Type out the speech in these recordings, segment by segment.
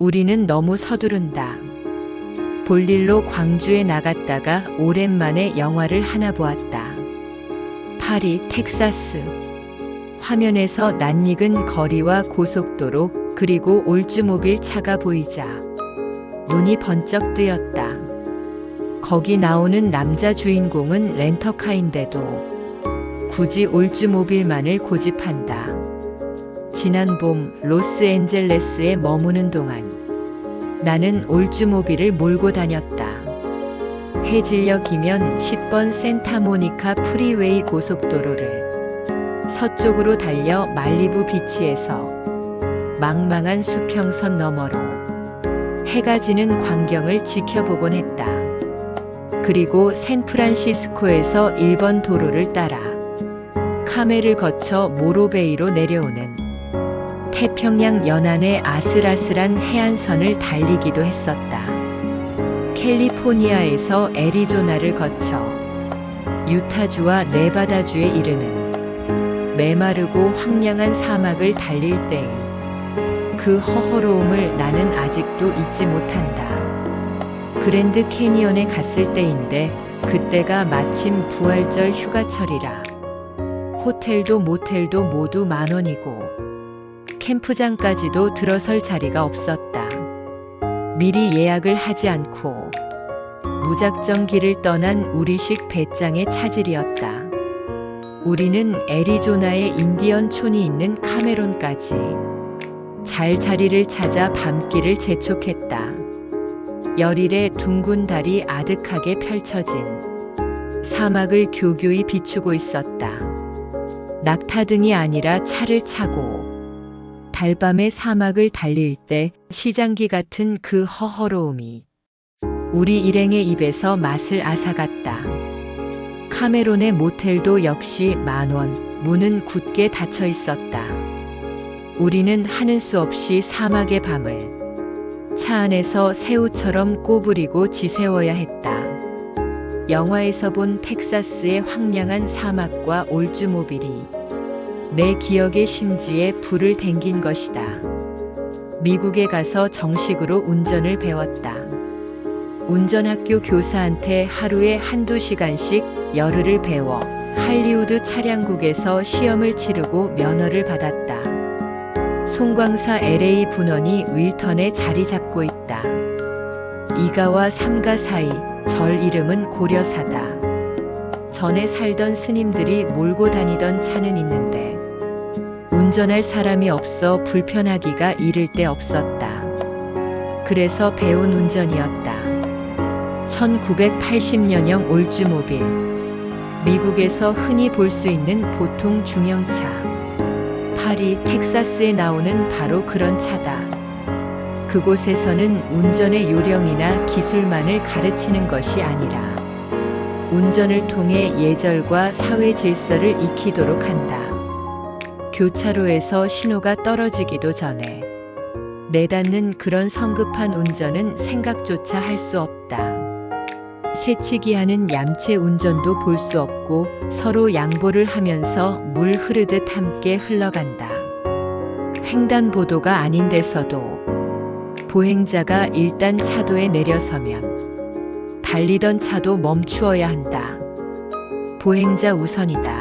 우리는 너무 서두른다. 볼일로 광주에 나갔다가 오랜만에 영화를 하나 보았다. 파리, 텍사스. 화면에서 낯익은 거리와 고속도로 그리고 올즈모빌 차가 보이자 눈이 번쩍 뜨였다. 거기 나오는 남자 주인공은 렌터카인데도 굳이 올즈모빌만을 고집한다. 지난 봄 로스앤젤레스에 머무는 동안 나는 올즈모빌을 몰고 다녔다. 해질녘이면 10번 센타모니카 프리웨이 고속도로를 서쪽으로 달려 말리부 비치에서 망망한 수평선 너머로 해가 지는 광경을 지켜보곤 했다. 그리고 샌프란시스코에서 1번 도로를 따라 카멜을 거쳐 모로베이로 내려오는 태평양 연안의 아슬아슬한 해안선을 달리기도 했었다. 캘리포니아에서 애리조나를 거쳐 유타주와 네바다주에 이르는 메마르고 황량한 사막을 달릴 때의 그 허허로움을 나는 아직도 잊지 못한다. 그랜드 캐니언에 갔을 때인데 그때가 마침 부활절 휴가철이라 호텔도 모텔도 모두 만 원이고 캠프장까지도 들어설 자리가 없었다. 미리 예약을 하지 않고 무작정 길을 떠난 우리식 배짱의 차질이었다. 우리는 애리조나의 인디언 촌이 있는 카메론까지 잘 자리를 찾아 밤길을 재촉했다. 열일의 둥근 달이 아득하게 펼쳐진 사막을 교교히 비추고 있었다. 낙타등이 아니라 차를 차고 달밤의 사막을 달릴 때 시장기 같은 그 허허로움이 우리 일행의 입에서 맛을 앗아갔다. 카메론의 모텔도 역시 만원, 문은 굳게 닫혀 있었다. 우리는 하는 수 없이 사막의 밤을 차 안에서 새우처럼 꼬부리고 지새워야 했다. 영화에서 본 텍사스의 황량한 사막과 올즈모빌이 내 기억의 심지에 불을 댕긴 것이다. 미국에 가서 정식으로 운전을 배웠다. 운전학교 교사한테 하루에 한두 시간씩 열흘을 배워 할리우드 차량국에서 시험을 치르고 면허를 받았다. 송광사 LA 분원이 윌턴에 자리 잡고 있다. 이가와 삼가 사이 절 이름은 고려사다. 전에 살던 스님들이 몰고 다니던 차는 있는데 운전할 사람이 없어 불편하기가 이를 데 없었다. 그래서 배운 운전이었다. 1980년형 올즈모빌. 미국에서 흔히 볼 수 있는 보통 중형차. 파리, 텍사스에 나오는 바로 그런 차다. 그곳에서는 운전의 요령이나 기술만을 가르치는 것이 아니라 운전을 통해 예절과 사회 질서를 익히도록 한다. 교차로에서 신호가 떨어지기도 전에 내닫는 그런 성급한 운전은 생각조차 할 수 없다. 새치기 하는 얌체 운전도 볼 수 없고 서로 양보를 하면서 물 흐르듯 함께 흘러간다. 횡단보도가 아닌 데서도 보행자가 일단 차도에 내려서면 달리던 차도 멈추어야 한다. 보행자 우선이다.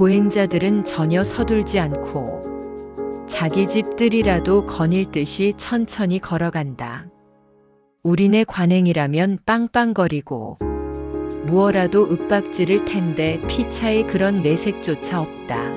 보행자들은 전혀 서둘지 않고 자기 집들이라도 거닐 듯이 천천히 걸어간다. 우리네 관행이라면 빵빵거리고 무어라도 윽박지를 텐데 피차에 그런 내색조차 없다.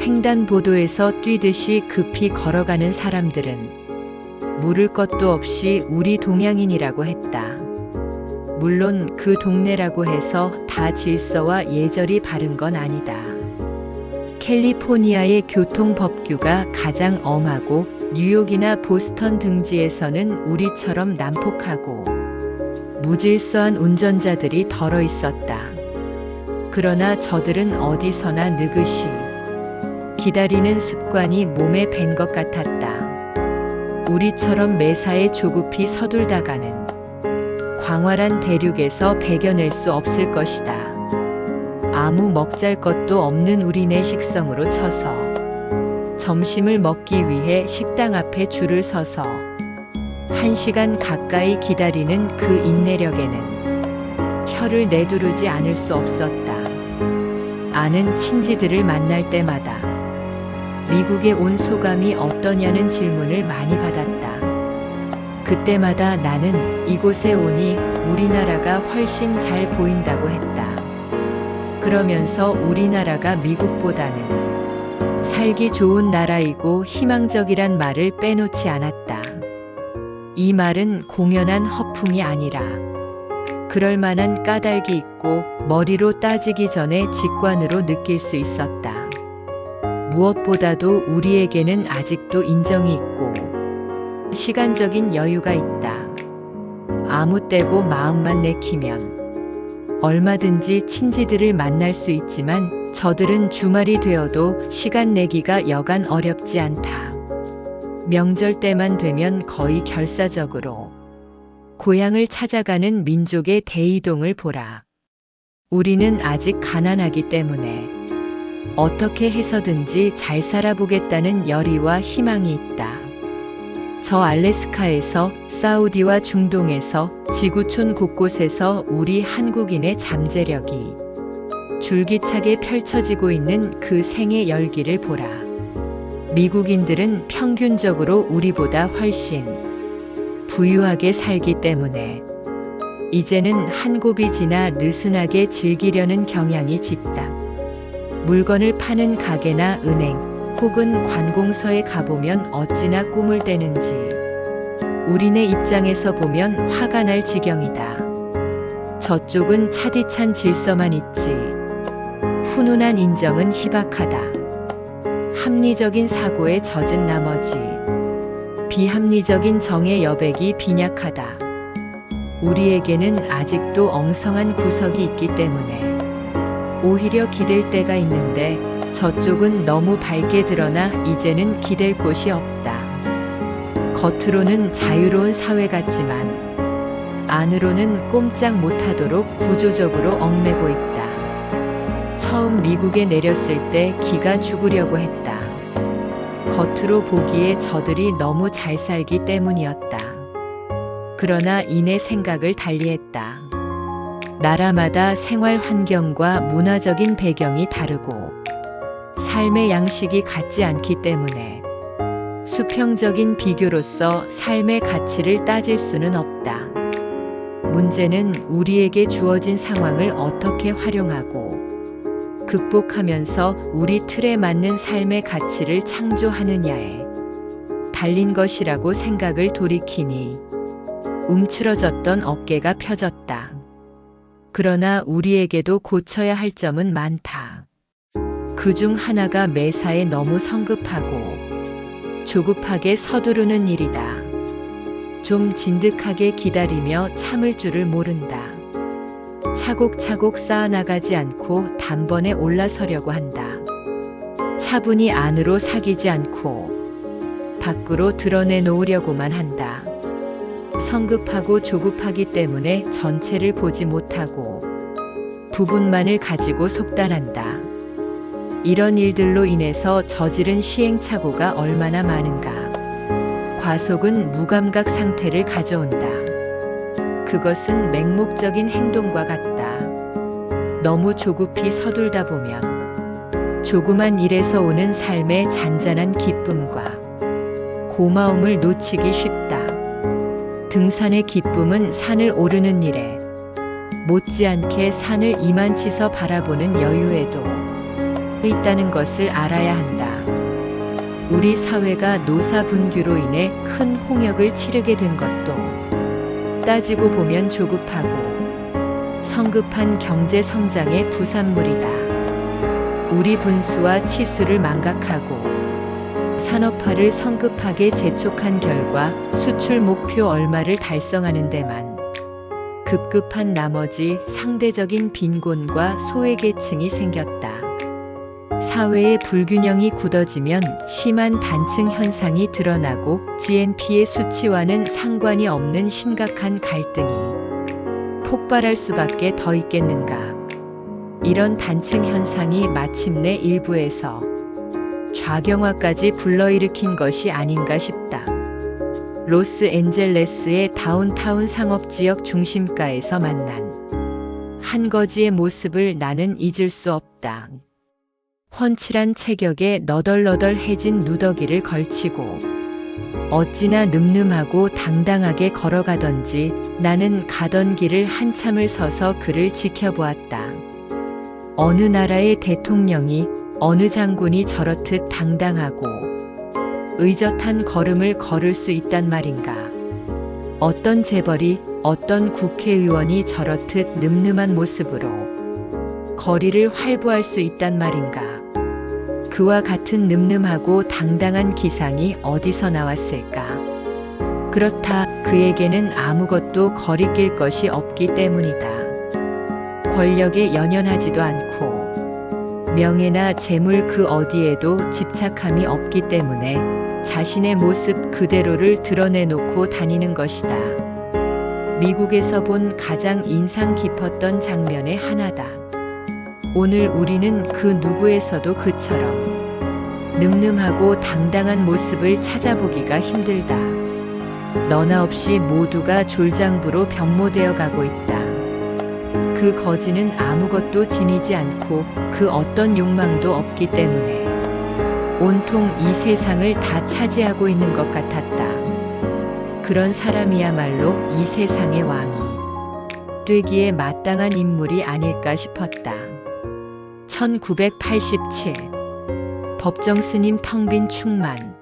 횡단보도에서 뛰듯이 급히 걸어가는 사람들은 물을 것도 없이 우리 동양인이라고 했다. 물론 그 동네라고 해서 다 질서와 예절이 바른 건 아니다. 캘리포니아의 교통법규가 가장 엄하고 뉴욕이나 보스턴 등지에서는 우리처럼 난폭하고 무질서한 운전자들이 덜어 있었다. 그러나 저들은 어디서나 느긋이 기다리는 습관이 몸에 밴 것 같았다. 우리처럼 매사에 조급히 서둘다가는 광활한 대륙에서 배겨낼 수 없을 것이다. 아무 먹잘 것도 없는 우리네 식성으로 쳐서 점심을 먹기 위해 식당 앞에 줄을 서서 한 시간 가까이 기다리는 그 인내력에는 혀를 내두르지 않을 수 없었다. 아는 친지들을 만날 때마다 미국에 온 소감이 어떠냐는 질문을 많이 받았다. 그때마다 나는 이곳에 오니 우리나라가 훨씬 잘 보인다고 했다. 그러면서 우리나라가 미국보다는 살기 좋은 나라이고 희망적이란 말을 빼놓지 않았다. 이 말은 공연한 허풍이 아니라 그럴 만한 까닭이 있고 머리로 따지기 전에 직관으로 느낄 수 있었다. 무엇보다도 우리에게는 아직도 인정이 있고 시간적인 여유가 있다. 아무 때고 마음만 내키면 얼마든지 친지들을 만날 수 있지만 저들은 주말이 되어도 시간 내기가 여간 어렵지 않다. 명절 때만 되면 거의 결사적으로 고향을 찾아가는 민족의 대이동을 보라. 우리는 아직 가난하기 때문에 어떻게 해서든지 잘 살아보겠다는 열의와 희망이 있다. 저 알래스카에서 사우디와 중동에서 지구촌 곳곳에서 우리 한국인의 잠재력이 줄기차게 펼쳐지고 있는 그 생의 열기를 보라. 미국인들은 평균적으로 우리보다 훨씬 부유하게 살기 때문에 이제는 한 곱이 지나 느슨하게 즐기려는 경향이 짙다. 물건을 파는 가게나 은행 혹은 관공서에 가보면 어찌나 꿈을 대는지 우리네 입장에서 보면 화가 날 지경이다. 저쪽은 차디찬 질서만 있지. 훈훈한 인정은 희박하다. 합리적인 사고에 젖은 나머지 비합리적인 정의 여백이 빈약하다. 우리에게는 아직도 엉성한 구석이 있기 때문에 오히려 기댈 때가 있는데 저쪽은 너무 밝게 드러나 이제는 기댈 곳이 없다. 겉으로는 자유로운 사회 같지만 안으로는 꼼짝 못하도록 구조적으로 얽매고 있다. 처음 미국에 내렸을 때 기가 죽으려고 했다. 겉으로 보기에 저들이 너무 잘 살기 때문이었다. 그러나 이내 생각을 달리했다. 나라마다 생활 환경과 문화적인 배경이 다르고 삶의 양식이 같지 않기 때문에 수평적인 비교로서 삶의 가치를 따질 수는 없다. 문제는 우리에게 주어진 상황을 어떻게 활용하고 극복하면서 우리 틀에 맞는 삶의 가치를 창조하느냐에 달린 것이라고 생각을 돌이키니 움츠러졌던 어깨가 펴졌다. 그러나 우리에게도 고쳐야 할 점은 많다. 그 중 하나가 매사에 너무 성급하고 조급하게 서두르는 일이다. 좀 진득하게 기다리며 참을 줄을 모른다. 차곡차곡 쌓아나가지 않고 단번에 올라서려고 한다. 차분히 안으로 사기지 않고 밖으로 드러내 놓으려고만 한다. 성급하고 조급하기 때문에 전체를 보지 못하고 부분만을 가지고 속단한다. 이런 일들로 인해서 저지른 시행착오가 얼마나 많은가. 과속은 무감각 상태를 가져온다. 그것은 맹목적인 행동과 같다. 너무 조급히 서둘다 보면 조그만 일에서 오는 삶의 잔잔한 기쁨과 고마움을 놓치기 쉽다. 등산의 기쁨은 산을 오르는 일에 못지않게 산을 이만치서 바라보는 여유에도 있다는 것을 알아야 한다. 우리 사회가 노사 분규로 인해 큰 홍역을 치르게 된 것도 따지고 보면 조급하고 성급한 경제 성장의 부산물이다. 우리 분수와 치수를 망각하고 산업화를 성급하게 재촉한 결과 수출 목표 얼마를 달성하는 데만 급급한 나머지 상대적인 빈곤과 소외계층이 생겼다. 사회의 불균형이 굳어지면 심한 단층 현상이 드러나고 GNP의 수치와는 상관이 없는 심각한 갈등이 폭발할 수밖에 더 있겠는가. 이런 단층 현상이 마침내 일부에서 좌경화까지 불러일으킨 것이 아닌가 싶다. 로스앤젤레스의 다운타운 상업지역 중심가에서 만난 한 거지의 모습을 나는 잊을 수 없다. 훤칠한 체격에 너덜너덜해진 누더기를 걸치고 어찌나 늠름하고 당당하게 걸어가던지 나는 가던 길을 한참을 서서 그를 지켜보았다. 어느 나라의 대통령이 어느 장군이 저렇듯 당당하고 의젓한 걸음을 걸을 수 있단 말인가. 어떤 재벌이 어떤 국회의원이 저렇듯 늠름한 모습으로 거리를 활보할 수 있단 말인가. 그와 같은 늠름하고 당당한 기상이 어디서 나왔을까? 그렇다 그에게는 아무것도 거리낄 것이 없기 때문이다. 권력에 연연하지도 않고 명예나 재물 그 어디에도 집착함이 없기 때문에 자신의 모습 그대로를 드러내놓고 다니는 것이다. 미국에서 본 가장 인상 깊었던 장면의 하나다. 오늘 우리는 그 누구에서도 그처럼 늠름하고 당당한 모습을 찾아보기가 힘들다. 너나 없이 모두가 졸장부로 변모되어 가고 있다. 그 거지는 아무것도 지니지 않고 그 어떤 욕망도 없기 때문에 온통 이 세상을 다 차지하고 있는 것 같았다. 그런 사람이야말로 이 세상의 왕이 되기에 마땅한 인물이 아닐까 싶었다. 1987 법정 스님 텅빈 충만